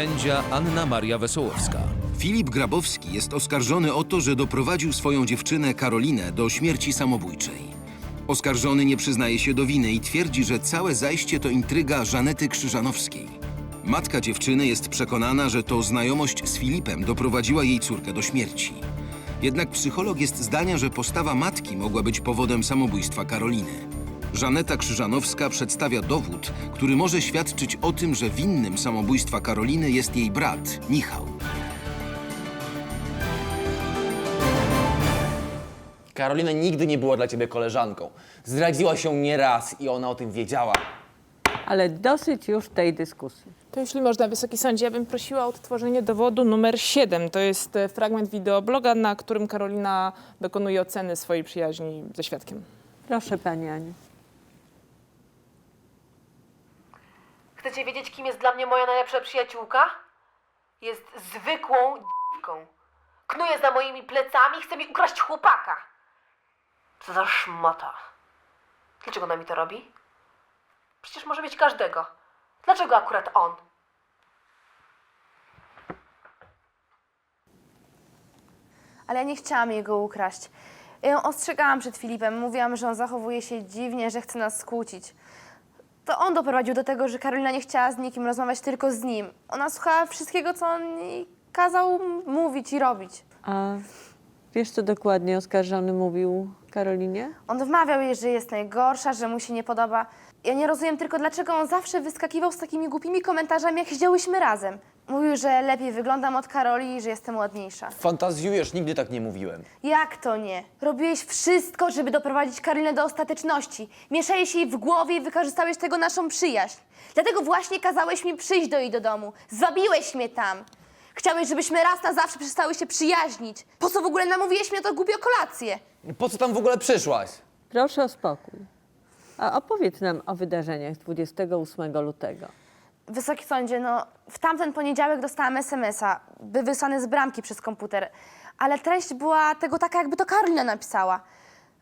sędzia Anna Maria Wesołowska. Filip Grabowski jest oskarżony o to, że doprowadził swoją dziewczynę Karolinę do śmierci samobójczej. Oskarżony nie przyznaje się do winy i twierdzi, że całe zajście to intryga Żanety Krzyżanowskiej. Matka dziewczyny jest przekonana, że to znajomość z Filipem doprowadziła jej córkę do śmierci. Jednak psycholog jest zdania, że postawa matki mogła być powodem samobójstwa Karoliny. Żaneta Krzyżanowska przedstawia dowód, który może świadczyć o tym, że winnym samobójstwa Karoliny jest jej brat, Michał. Karolina nigdy nie była dla ciebie koleżanką. Zdradziła się nie raz i ona o tym wiedziała. Ale dosyć już tej dyskusji. To jeśli można, Wysoki Sądzie, ja bym prosiła o odtworzenie dowodu numer 7. To jest e, fragment wideobloga, na którym Karolina dokonuje oceny swojej przyjaźni ze świadkiem. Proszę Pani Aniu. Chcecie wiedzieć, kim jest dla mnie moja najlepsza przyjaciółka? Jest zwykłą d***ką. Knuje za moimi plecami, chce mi ukraść chłopaka. Co za szmata. Dlaczego ona mi to robi? Przecież może mieć każdego. Dlaczego akurat on? Ale ja nie chciałam jego ukraść. Ja ją ostrzegałam przed Filipem, mówiłam, że on zachowuje się dziwnie, że chce nas skłócić. To on doprowadził do tego, że Karolina nie chciała z nikim rozmawiać, tylko z nim. Ona słuchała wszystkiego, co on jej kazał mówić i robić. A wiesz, co dokładnie oskarżony mówił Karolinie? On wmawiał jej, że jest najgorsza, że mu się nie podoba. Ja nie rozumiem tylko, dlaczego on zawsze wyskakiwał z takimi głupimi komentarzami, jak siedziałyśmy razem. Mówił, że lepiej wyglądam od Karoli i że jestem ładniejsza. Fantazjujesz, nigdy tak nie mówiłem. Jak to nie? Robiłeś wszystko, żeby doprowadzić Karolinę do ostateczności. Mieszałeś jej w głowie i wykorzystałeś tego naszą przyjaźń. Dlatego właśnie kazałeś mi przyjść do jej do domu. Zwabiłeś mnie tam. Chciałeś, żebyśmy raz na zawsze przestały się przyjaźnić. Po co w ogóle namówiłeś mnie na to głupio kolację? Po co tam w ogóle przyszłaś? Proszę o spokój. A opowiedz nam o wydarzeniach z 28 lutego. Wysoki sądzie, no w tamten poniedziałek dostałam SMS-a, by wysłany z bramki przez komputer. Ale treść była tego taka, jakby to Karolina napisała.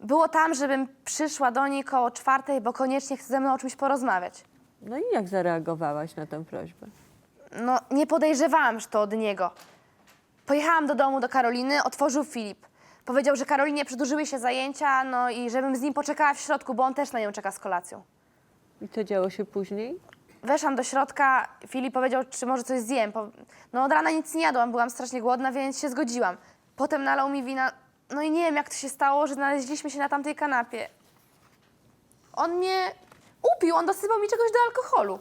Było tam, żebym przyszła do niej koło czwartej, bo koniecznie chce ze mną o czymś porozmawiać. No i jak zareagowałaś na tę prośbę? No, nie podejrzewałam, że to od niego. Pojechałam do domu do Karoliny, otworzył Filip. Powiedział, że Karolinie przedłużyły się zajęcia, no i żebym z nim poczekała w środku, bo on też na nią czeka z kolacją. I co działo się później? Weszłam do środka, Filip powiedział, czy może coś zjem. Po- No od rana nic nie jadłam, byłam strasznie głodna, więc się zgodziłam. Potem nalał mi wina, no i nie wiem, jak to się stało, że znaleźliśmy się na tamtej kanapie. On mnie upił, on dosypał mi czegoś do alkoholu.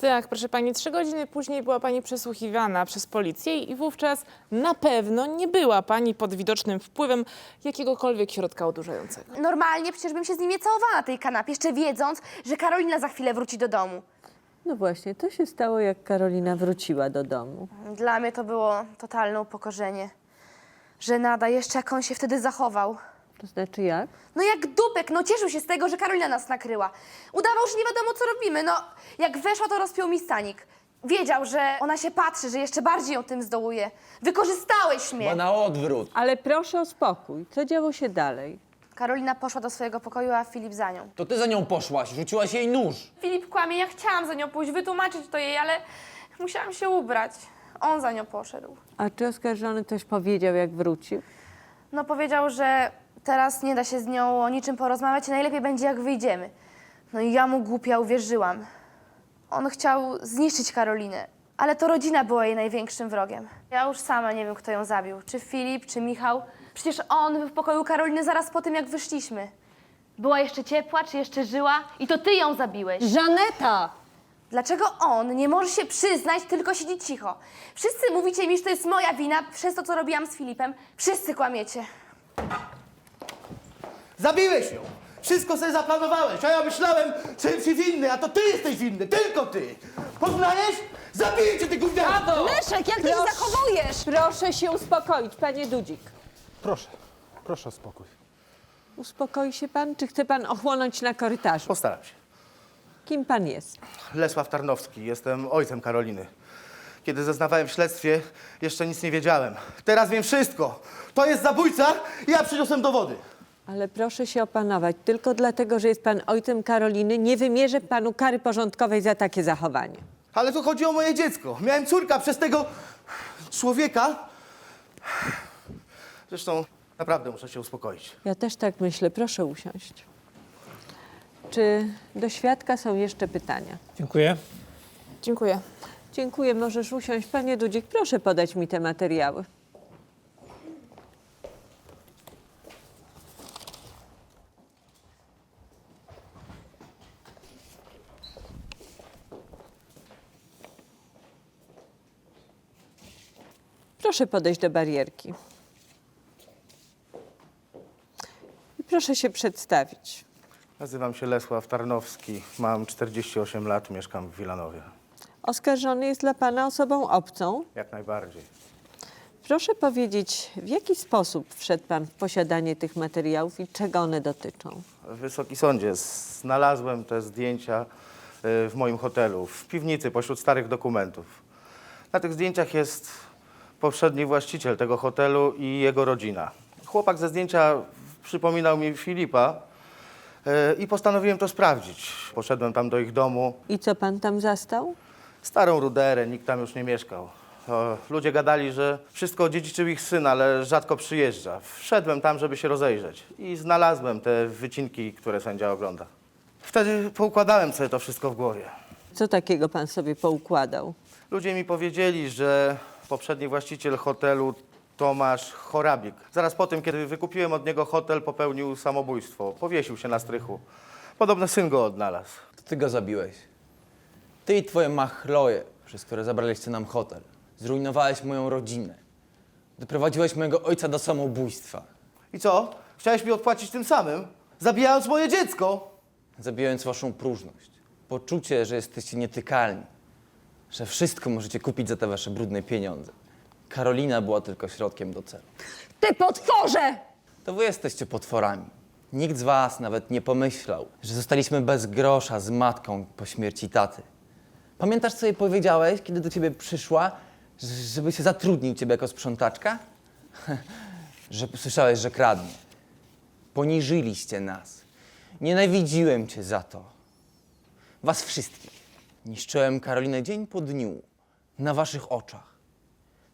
Tak, proszę pani, trzy godziny później była pani przesłuchiwana przez policję i wówczas na pewno nie była pani pod widocznym wpływem jakiegokolwiek środka odurzającego. Normalnie przecież bym się z nim nie całowała na tej kanapie, jeszcze wiedząc, że Karolina za chwilę wróci do domu. No właśnie, to się stało, jak Karolina wróciła do domu. Dla mnie to było totalne upokorzenie. Żenada, jeszcze jak on się wtedy zachował. To znaczy jak? No jak dupek, no cieszył się z tego, że Karolina nas nakryła. Udawał, że nie wiadomo, co robimy. No, jak weszła, to rozpiął mi stanik. Wiedział, że ona się patrzy, że jeszcze bardziej ją tym zdołuje. Wykorzystałeś Ma mnie. na odwrót. Ale proszę o spokój. Co działo się dalej? Karolina poszła do swojego pokoju, a Filip za nią. To ty za nią poszłaś, rzuciłaś jej nóż. Filip kłamie, ja chciałam za nią pójść, wytłumaczyć to jej, ale musiałam się ubrać. On za nią poszedł. A czy oskarżony coś powiedział, jak wrócił? No powiedział, że teraz nie da się z nią o niczym porozmawiać i najlepiej będzie jak wyjdziemy. No i ja mu głupia uwierzyłam. On chciał zniszczyć Karolinę, ale to rodzina była jej największym wrogiem. Ja już sama nie wiem, kto ją zabił. Czy Filip, czy Michał. Przecież on był w pokoju Karoliny zaraz po tym, jak wyszliśmy. Była jeszcze ciepła, czy jeszcze żyła i to ty ją zabiłeś. Żaneta! Dlaczego on nie może się przyznać, tylko siedzi cicho? Wszyscy mówicie mi, że to jest moja wina przez to, co robiłam z Filipem. Wszyscy kłamiecie. Zabiłeś ją! Wszystko sobie zaplanowałeś, a ja myślałem, że jesteś winny, a to ty jesteś winny, tylko ty! Poznajesz? Zabiję cię, ty gówniarzu! Leszek, jak ty się zachowujesz? Proszę się uspokoić, panie Dudzik. Proszę, proszę o spokój. Uspokoi się pan, czy chce pan ochłonąć na korytarzu? Postaram się. Kim pan jest? Lesław Tarnowski, jestem ojcem Karoliny. Kiedy zeznawałem w śledztwie, jeszcze nic nie wiedziałem. Teraz wiem wszystko. To jest zabójca i ja przyniosłem dowody. Ale proszę się opanować. Tylko dlatego, że jest pan ojcem Karoliny, nie wymierzę panu kary porządkowej za takie zachowanie. Ale tu chodzi o moje dziecko. Miałem córka przez tego człowieka. Zresztą naprawdę muszę się uspokoić. Ja też tak myślę. Proszę usiąść. Czy do świadka są jeszcze pytania? Dziękuję. Dziękuję. Dziękuję, możesz usiąść. Panie Dudzik, proszę podać mi te materiały. Proszę podejść do barierki. I proszę się przedstawić. Nazywam się Lesław Tarnowski. Mam 48 lat, mieszkam w Wilanowie. Oskarżony jest dla pana osobą obcą. Jak najbardziej. Proszę powiedzieć, w jaki sposób wszedł pan w posiadanie tych materiałów i czego one dotyczą? Wysoki sądzie, znalazłem te zdjęcia y, w moim hotelu, w piwnicy, pośród starych dokumentów. Na tych zdjęciach jest poprzedni właściciel tego hotelu i jego rodzina. Chłopak ze zdjęcia przypominał mi Filipa y, i postanowiłem to sprawdzić. Poszedłem tam do ich domu, I co pan tam zastał? starą ruderę, nikt tam już nie mieszkał. Ludzie gadali, że wszystko odziedziczył ich syn, ale rzadko przyjeżdża. Wszedłem tam, żeby się rozejrzeć i znalazłem te wycinki, które sędzia ogląda. Wtedy poukładałem sobie to wszystko w głowie. Co takiego pan sobie poukładał? Ludzie mi powiedzieli, że poprzedni właściciel hotelu Tomasz Chorabik, zaraz po tym, kiedy wykupiłem od niego hotel, popełnił samobójstwo. Powiesił się na strychu. Podobno syn go odnalazł. To ty go zabiłeś. Ty i twoje machloje, przez które zabraliście nam hotel. Zrujnowałeś moją rodzinę. Doprowadziłeś mojego ojca do samobójstwa. I co? Chciałeś mi odpłacić tym samym? Zabijając moje dziecko? Zabijając waszą próżność. Poczucie, że jesteście nietykalni. Że wszystko możecie kupić za te wasze brudne pieniądze. Karolina była tylko środkiem do celu. Ty potworze! To wy jesteście potworami. Nikt z was nawet nie pomyślał, że zostaliśmy bez grosza z matką po śmierci taty. Pamiętasz, co jej powiedziałeś, kiedy do ciebie przyszła, ż- żeby się zatrudnił ciebie jako sprzątaczka? że słyszałeś, że kradnie. Poniżyliście nas. Nienawidziłem cię za to. Was wszystkich. Niszczyłem Karolinę dzień po dniu, na waszych oczach.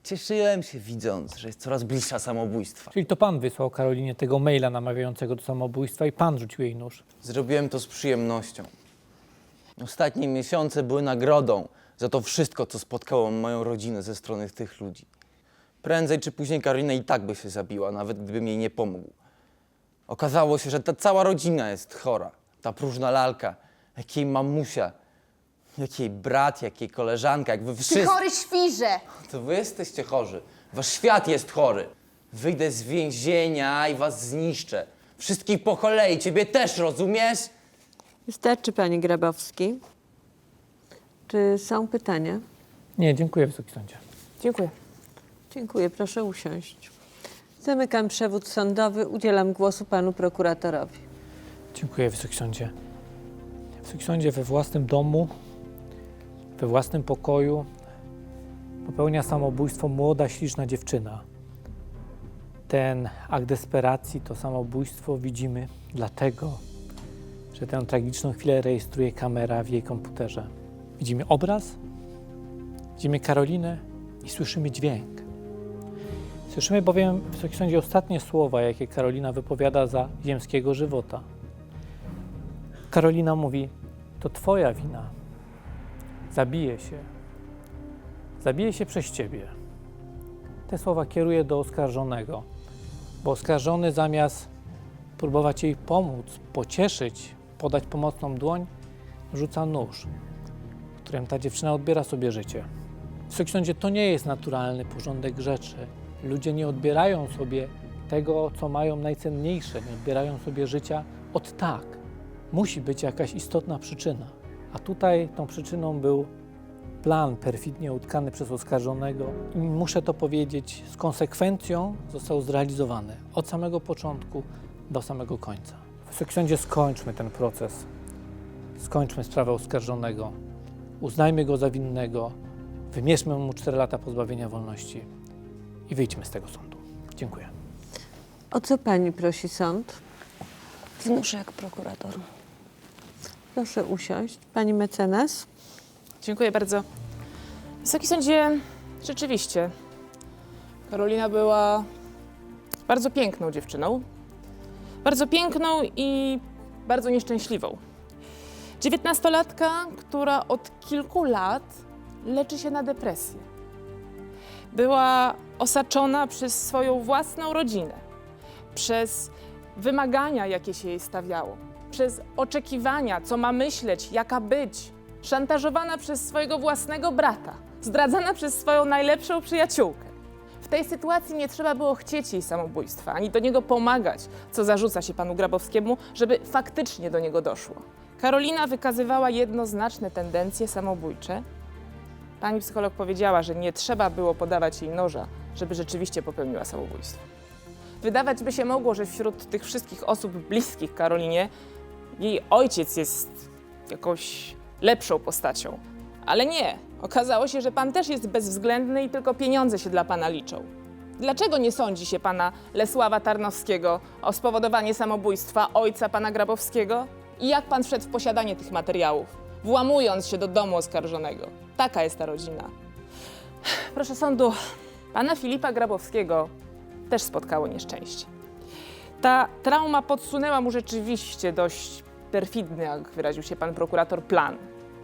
Cieszyłem się widząc, że jest coraz bliższa samobójstwa. Czyli to pan wysłał Karolinie tego maila namawiającego do samobójstwa i pan rzucił jej nóż. Zrobiłem to z przyjemnością. Ostatnie miesiące były nagrodą za to wszystko, co spotkało moją rodzinę ze strony tych ludzi. Prędzej czy później Karolina i tak by się zabiła, nawet gdybym jej nie pomógł. Okazało się, że ta cała rodzina jest chora. Ta próżna lalka, jak jej mamusia, jak jej brat, jak jej koleżanka, jak wy Ty wszyscy. chory świrze! To wy jesteście chorzy. Wasz świat jest chory. Wyjdę z więzienia i was zniszczę. Wszystkich po kolei, ciebie też, rozumiesz? Wystarczy, panie Grabowski. Czy są pytania? Nie, dziękuję Wysoki Sądzie. Dziękuję. Dziękuję, proszę usiąść. Zamykam przewód sądowy, udzielam głosu panu prokuratorowi. Dziękuję Wysoki Sądzie. Wysoki Sądzie we własnym domu, we własnym pokoju popełnia samobójstwo młoda, śliczna dziewczyna. Ten akt desperacji, to samobójstwo widzimy dlatego, że tę tragiczną chwilę rejestruje kamera w jej komputerze. Widzimy obraz, widzimy Karolinę i słyszymy dźwięk. Słyszymy bowiem, Wysoki Sądzie, ostatnie słowa, jakie Karolina wypowiada za ziemskiego żywota. Karolina mówi: To Twoja wina. Zabiję się. Zabiję się przez Ciebie. Te słowa kieruje do oskarżonego, bo oskarżony zamiast próbować jej pomóc, pocieszyć, podać pomocną dłoń, rzuca nóż, którym ta dziewczyna odbiera sobie życie. Wysoki Sądzie, to nie jest naturalny porządek rzeczy. Ludzie nie odbierają sobie tego, co mają najcenniejsze, nie odbierają sobie życia od tak. Musi być jakaś istotna przyczyna. A tutaj tą przyczyną był plan perfidnie utkany przez oskarżonego i muszę to powiedzieć, z konsekwencją został zrealizowany od samego początku do samego końca. Wysoki Sądzie, skończmy ten proces. Skończmy sprawę oskarżonego. Uznajmy go za winnego. Wymierzmy mu 4 lata pozbawienia wolności i wyjdźmy z tego sądu. Dziękuję. O co pani prosi sąd? Wnoszę jak prokurator. Proszę usiąść. Pani mecenas? Dziękuję bardzo. Wysoki sądzie, rzeczywiście, Karolina była bardzo piękną dziewczyną. Bardzo piękną i bardzo nieszczęśliwą. Dziewiętnastolatka, która od kilku lat leczy się na depresję. Była osaczona przez swoją własną rodzinę, przez wymagania, jakie się jej stawiało, przez oczekiwania, co ma myśleć, jaka być, szantażowana przez swojego własnego brata, zdradzana przez swoją najlepszą przyjaciółkę. W tej sytuacji nie trzeba było chcieć jej samobójstwa, ani do niego pomagać, co zarzuca się panu Grabowskiemu, żeby faktycznie do niego doszło. Karolina wykazywała jednoznaczne tendencje samobójcze. Pani psycholog powiedziała, że nie trzeba było podawać jej noża, żeby rzeczywiście popełniła samobójstwo. Wydawać by się mogło, że wśród tych wszystkich osób bliskich Karolinie jej ojciec jest jakąś lepszą postacią. Ale nie. Okazało się, że pan też jest bezwzględny i tylko pieniądze się dla pana liczą. Dlaczego nie sądzi się pana Lesława Tarnowskiego o spowodowanie samobójstwa ojca pana Grabowskiego? I jak pan wszedł w posiadanie tych materiałów, włamując się do domu oskarżonego? Taka jest ta rodzina. Proszę sądu, pana Filipa Grabowskiego też spotkało nieszczęście. Ta trauma podsunęła mu rzeczywiście dość perfidny, jak wyraził się pan prokurator, plan.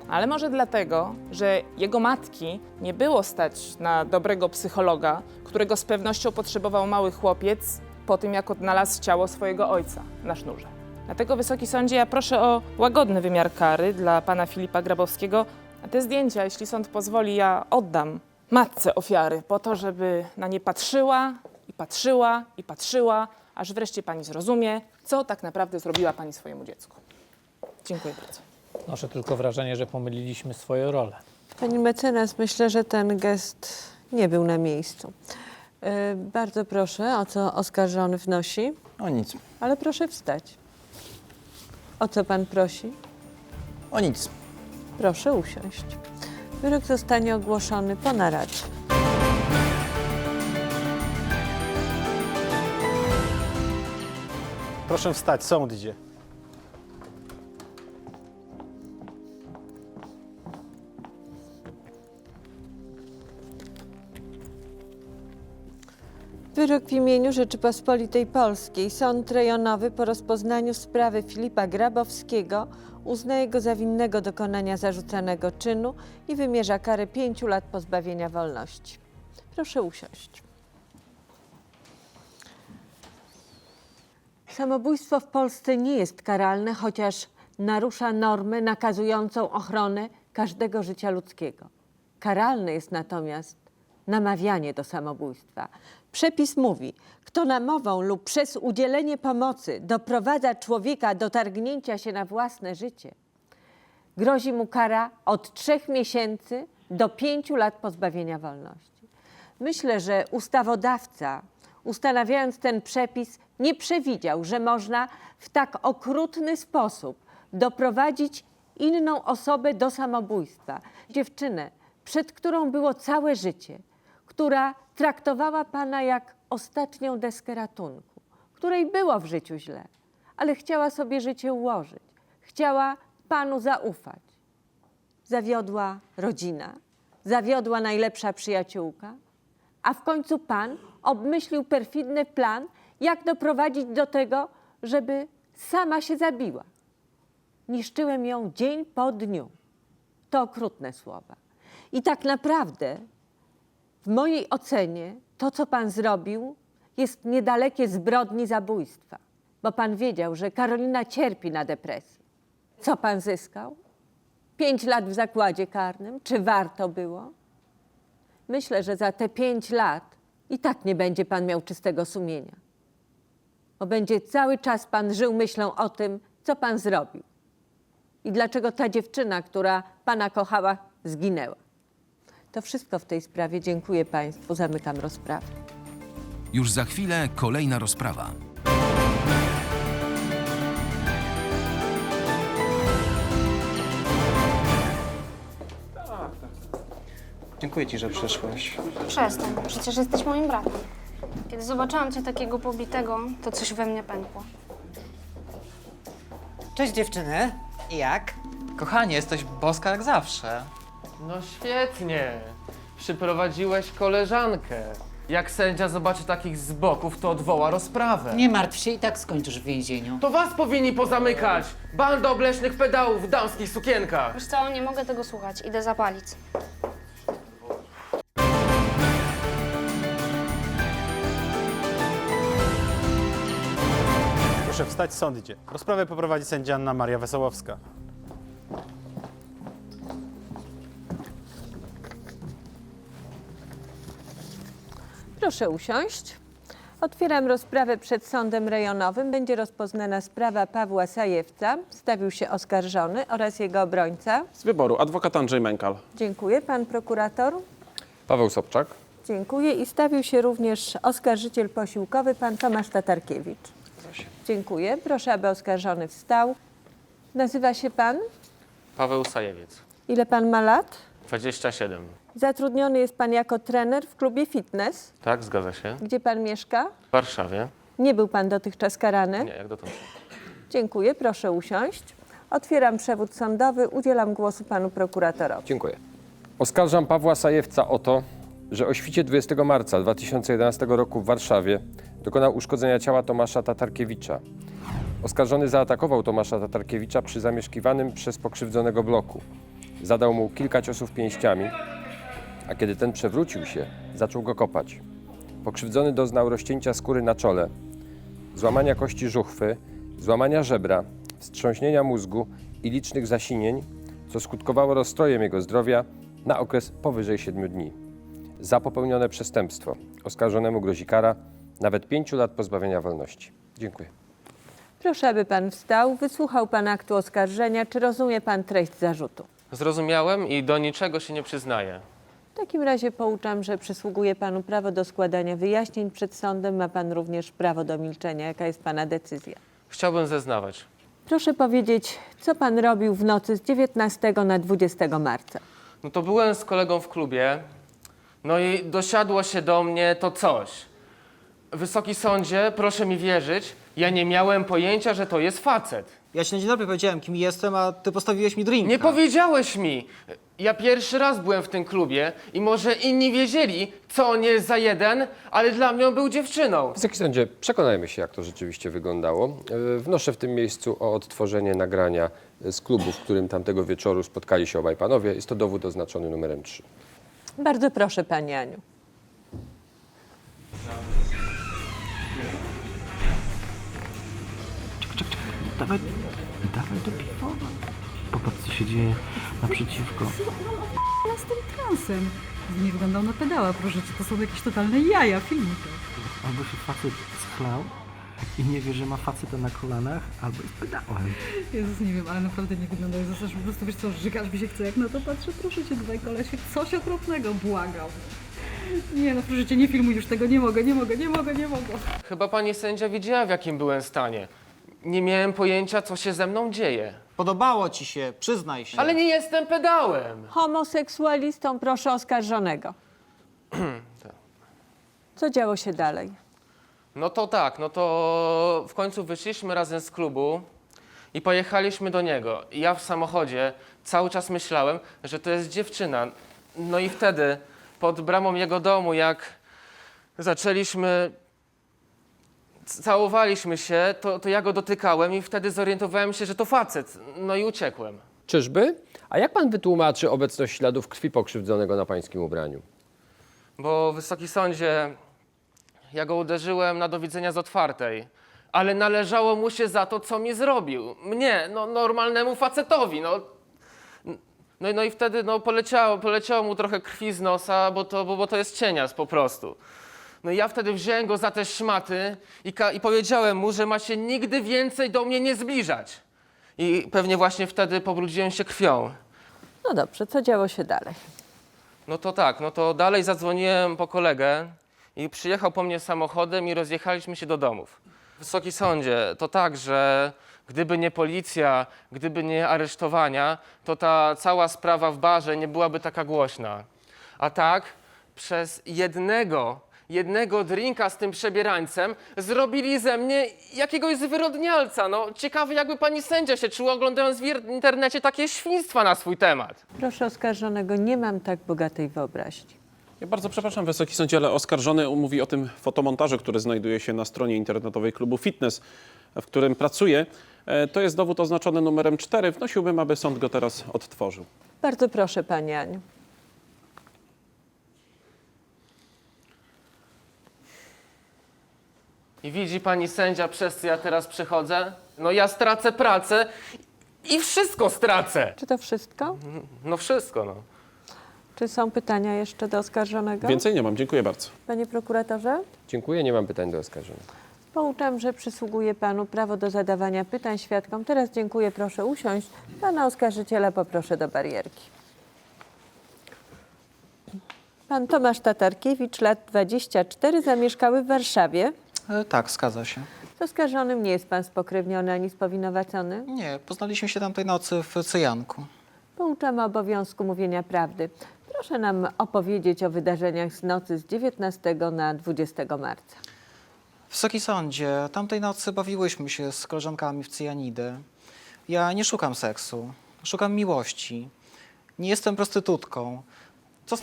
Ale może dlatego, że jego matki nie było stać na dobrego psychologa, którego z pewnością potrzebował mały chłopiec po tym, jak odnalazł ciało swojego ojca na sznurze. Dlatego, Wysoki Sądzie, ja proszę o łagodny wymiar kary dla pana Filipa Grabowskiego, a te zdjęcia, jeśli sąd pozwoli, ja oddam matce ofiary, po to, żeby na nie patrzyła i patrzyła i patrzyła, aż wreszcie pani zrozumie, co tak naprawdę zrobiła pani swojemu dziecku. Dziękuję bardzo. Noszę tylko wrażenie, że pomyliliśmy swoje role. Pani mecenas, myślę, że ten gest nie był na miejscu. Yy, bardzo proszę, o co oskarżony wnosi, O nic. ale proszę wstać. O co pan prosi? O nic. Proszę usiąść. Wyrok zostanie ogłoszony po naradzie. Proszę wstać, sąd idzie. Wyrok w imieniu Rzeczypospolitej Polskiej. Sąd rejonowy po rozpoznaniu sprawy Filipa Grabowskiego uznaje go za winnego dokonania zarzucanego czynu i wymierza karę pięciu lat pozbawienia wolności. Proszę usiąść. Samobójstwo w Polsce nie jest karalne, chociaż narusza normę nakazującą ochronę każdego życia ludzkiego. Karalne jest natomiast namawianie do samobójstwa. Przepis mówi, kto namową lub przez udzielenie pomocy doprowadza człowieka do targnięcia się na własne życie, grozi mu kara od trzech miesięcy do pięciu lat pozbawienia wolności. Myślę, że ustawodawca, ustanawiając ten przepis, nie przewidział, że można w tak okrutny sposób doprowadzić inną osobę do samobójstwa. Dziewczynę, przed którą było całe życie, która traktowała pana jak ostatnią deskę ratunku, której było w życiu źle, ale chciała sobie życie ułożyć, chciała panu zaufać. Zawiodła rodzina, zawiodła najlepsza przyjaciółka, a w końcu pan obmyślił perfidny plan, jak doprowadzić do tego, żeby sama się zabiła. Niszczyłem ją dzień po dniu. To okrutne słowa. I tak naprawdę, w mojej ocenie, to, co pan zrobił, jest niedalekie zbrodni zabójstwa, bo pan wiedział, że Karolina cierpi na depresję. Co pan zyskał? Pięć lat w zakładzie karnym? Czy warto było? Myślę, że za te pięć lat i tak nie będzie pan miał czystego sumienia. Bo będzie cały czas pan żył myślą o tym, co pan zrobił. I dlaczego ta dziewczyna, która pana kochała, zginęła. To wszystko w tej sprawie. Dziękuję państwu. Zamykam rozprawę. Już za chwilę kolejna rozprawa. Dziękuję ci, że przyszłeś. Przestań, przecież jesteś moim bratem. Kiedy zobaczyłam cię takiego pobitego, to coś we mnie pękło. Cześć dziewczyny. Jak? Kochanie, jesteś boska jak zawsze. No świetnie. Przyprowadziłeś koleżankę. Jak sędzia zobaczy takich z boków, to odwoła rozprawę. Nie martw się, i tak skończysz w więzieniu. To was powinni pozamykać! Banda obleśnych pedałów w damskich sukienkach! Wiesz co, nie mogę tego słuchać. Idę zapalić. Proszę wstać, sąd idzie. Rozprawę poprowadzi sędzia Anna Maria Wesołowska. Proszę usiąść. Otwieram rozprawę przed sądem rejonowym. Będzie rozpoznana sprawa Pawła Sajewca. Stawił się oskarżony oraz jego obrońca. Z wyboru adwokat Andrzej Mękal. Dziękuję. Pan prokurator? Paweł Sobczak. Dziękuję. I stawił się również oskarżyciel posiłkowy, pan Tomasz Tatarkiewicz. Dziękuję. Proszę, aby oskarżony wstał. Nazywa się pan? Paweł Sajewiec, Ile pan ma lat? 27. Zatrudniony jest pan jako trener w klubie fitness. Tak, zgadza się. Gdzie pan mieszka? W Warszawie. Nie był pan dotychczas karany? Nie, jak dotąd. Dziękuję. Proszę usiąść. Otwieram przewód sądowy. Udzielam głosu panu prokuratorowi. Dziękuję. Oskarżam Pawła Sajewca o to, że o świcie 20 marca 2011 roku w Warszawie dokonał uszkodzenia ciała Tomasza Tatarkiewicza. Oskarżony zaatakował Tomasza Tatarkiewicza przy zamieszkiwanym przez pokrzywdzonego bloku. Zadał mu kilka ciosów pięściami, a kiedy ten przewrócił się, zaczął go kopać. Pokrzywdzony doznał rozcięcia skóry na czole, złamania kości żuchwy, złamania żebra, wstrząśnienia mózgu i licznych zasinień, co skutkowało rozstrojem jego zdrowia na okres powyżej 7 dni. Za popełnione przestępstwo oskarżonemu grozi kara nawet 5 lat pozbawienia wolności. Dziękuję. Proszę, aby pan wstał. Wysłuchał pan aktu oskarżenia. Czy rozumie pan treść zarzutu? Zrozumiałem i do niczego się nie przyznaję. W takim razie pouczam, że przysługuje panu prawo do składania wyjaśnień przed sądem. Ma pan również prawo do milczenia. Jaka jest pana decyzja? Chciałbym zeznawać. Proszę powiedzieć, co pan robił w nocy z 19 na 20 marca? No to byłem z kolegą w klubie, no i dosiadło się do mnie to coś. Wysoki sądzie, proszę mi wierzyć, ja nie miałem pojęcia, że to jest facet. Ja ci na dzień dobry powiedziałem, kim jestem, a ty postawiłeś mi drinka. Nie powiedziałeś mi! Ja pierwszy raz byłem w tym klubie i może inni wiedzieli, co on jest za jeden, ale dla mnie on był dziewczyną. Wysoki sądzie, przekonajmy się, jak to rzeczywiście wyglądało. E, Wnoszę w tym miejscu o odtworzenie nagrania z klubu, w którym tamtego wieczoru spotkali się obaj panowie. Jest to dowód oznaczony numerem 3. Bardzo proszę, pani Aniu. Dawaj, dawaj do piwa. Popatrz, co się dzieje naprzeciwko. z tym transem. Nie wyglądał na pedała, proszę cię, to są jakieś totalne jaja, filmiki. Albo się facet schlał i nie wie, że ma faceta na kolanach, albo jest pedałem. Jezus, nie wiem, ale naprawdę nie wyglądał. Zostasz po prostu, wiesz co, żygasz mi się chce, jak na to patrzę. Proszę cię, dwaj kolesie, coś okropnego, błagam. Nie no, proszę cię, nie filmuj już tego, nie mogę, nie mogę, nie mogę, nie mogę. Chyba pani sędzia wiedziała, w jakim byłem stanie. Nie miałem pojęcia, co się ze mną dzieje. Podobało ci się, przyznaj się. Ale nie jestem pedałem. Homoseksualistą proszę oskarżonego. Co działo się dalej? No to tak, no to w końcu wyszliśmy razem z klubu i pojechaliśmy do niego. I ja w samochodzie cały czas myślałem, że to jest dziewczyna. No i wtedy pod bramą jego domu, jak zaczęliśmy, całowaliśmy się, to, to ja go dotykałem i wtedy zorientowałem się, że to facet. No i uciekłem. Czyżby? A jak pan wytłumaczy obecność śladów krwi pokrzywdzonego na pańskim ubraniu? Bo wysoki sądzie, ja go uderzyłem na do widzenia z otwartej, ale należało mu się za to, co mi zrobił. Mnie, no normalnemu facetowi, no. No, i- no i wtedy no, poleciało, poleciało mu trochę krwi z nosa, bo to, bo, bo to jest cienias po prostu. No i ja wtedy wziąłem go za te szmaty i, i powiedziałem mu, że ma się nigdy więcej do mnie nie zbliżać. I pewnie właśnie wtedy pobrudziłem się krwią. No dobrze, co działo się dalej? No to tak, no to dalej zadzwoniłem po kolegę i przyjechał po mnie samochodem i rozjechaliśmy się do domów. Wysoki sądzie, to tak, że gdyby nie policja, gdyby nie aresztowania, to ta cała sprawa w barze nie byłaby taka głośna. A tak, przez jednego, jednego drinka z tym przebierańcem zrobili ze mnie jakiegoś zwyrodnialca. No, ciekawe jakby pani sędzia się czuła oglądając w internecie takie świństwa na swój temat. Proszę oskarżonego, nie mam tak bogatej wyobraźni. Ja bardzo przepraszam, Wysoki Sądzie, ale oskarżony mówi o tym fotomontażu, który znajduje się na stronie internetowej klubu Fitness, w którym pracuje. E, To jest dowód oznaczony numerem 4. Wnosiłbym, aby sąd go teraz odtworzył. Bardzo proszę, pani Aniu. I widzi pani sędzia, przez co ja teraz przechodzę? No ja stracę pracę i wszystko stracę. Czy to wszystko? No wszystko, no. Czy są pytania jeszcze do oskarżonego? Więcej nie mam. Dziękuję bardzo. Panie prokuratorze? Dziękuję, nie mam pytań do oskarżenia. Pouczam, że przysługuje panu prawo do zadawania pytań świadkom. Teraz dziękuję, proszę usiąść. Pana oskarżyciela poproszę do barierki. Pan Tomasz Tatarkiewicz, lat 24, zamieszkały w Warszawie. Tak, zgadza się. Z oskarżonym nie jest pan spokrewniony ani spowinowacony. Nie, poznaliśmy się tamtej nocy w Cyjanku. Pouczamy obowiązku mówienia prawdy. Proszę nam opowiedzieć o wydarzeniach z nocy z 19 na 20 marca. Wysoki sądzie, tamtej nocy bawiłyśmy się z koleżankami w cyjanidę. Ja nie szukam seksu, szukam miłości. Nie jestem prostytutką. Co z?